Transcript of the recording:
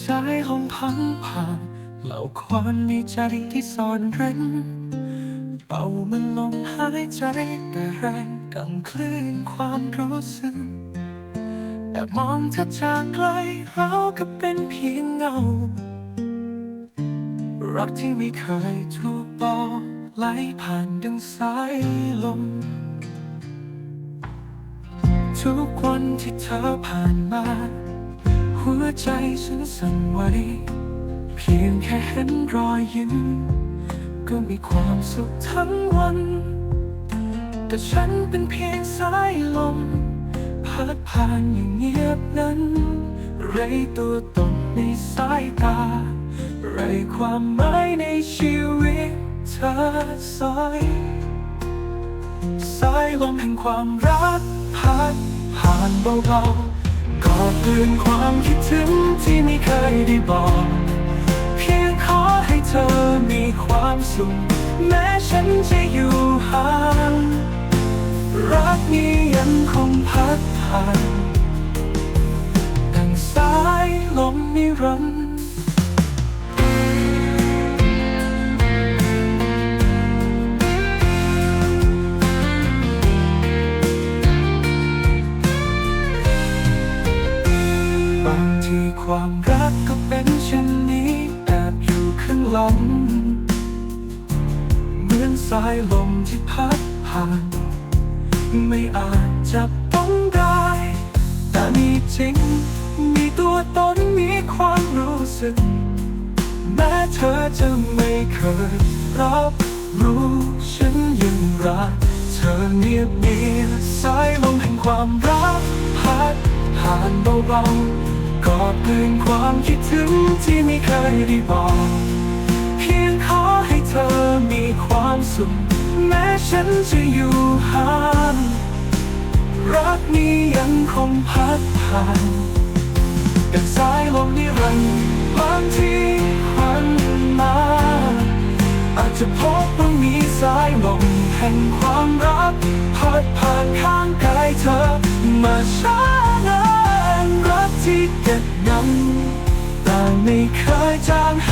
สายลมพันผ่านเหล่าความในใจที่ซ่อนเร้นเป่ามันลมหายใจแต่แรงกังคลื่นความรู้สึกแต่มองเธอจากไกลเราก็เป็นเพียงเงา รักที่ไม่เคยถูกบอกไหลผ่านดังสายลม ทุกวันที่เธอผ่านมา หัวใจฉันสั่นไหวเพียงแค่เห็นรอยยิ้มก็มีความสุขทั้งวัน แต่ฉันเป็นเพียงสายลมพัดผ่านอย่างเงียบนั้น ไรตัวตนในสายตา ไรความหมายในชีวิตเธอสายสายลมแห่งความรักพัดผ่านเบาๆ กอดลืนความคิดถึงที่ไม่เคยได้บอก เพียงขอให้เธอมีความสุข แม้ฉันจะอยู่ห่าง รักนี้ยังคงพัดผ่านดังสายลมนิรันดร์ บางทีความรักก็เป็นเช่นนี้แอบอยู่ข้างหลังเหมือนสายลมที่พัดผ่าน ไม่อาจจับต้องได้ แต่มีจริง มีตัวตนมีความรู้สึก แม้เธอจะไม่เคยรับรู้ฉันยังรักเธอเนียบเนียบสายลมแห่งความรักพัดผ่านเบาๆ อดเพื่อนความคิดถึงที่ไม่เคยได้บอกเพียงขอให้เธอมีความสุขแม้ฉันจะอยู่ห่างรักนี้ยังคงพัดผ่านดังสายลมนิรันดร์บางทีควันมา อาจจะพบว่ามีสายลมแห่งความรัก พัดผ่านข้างกายเธอมาช้านา ไม่เคยจางหา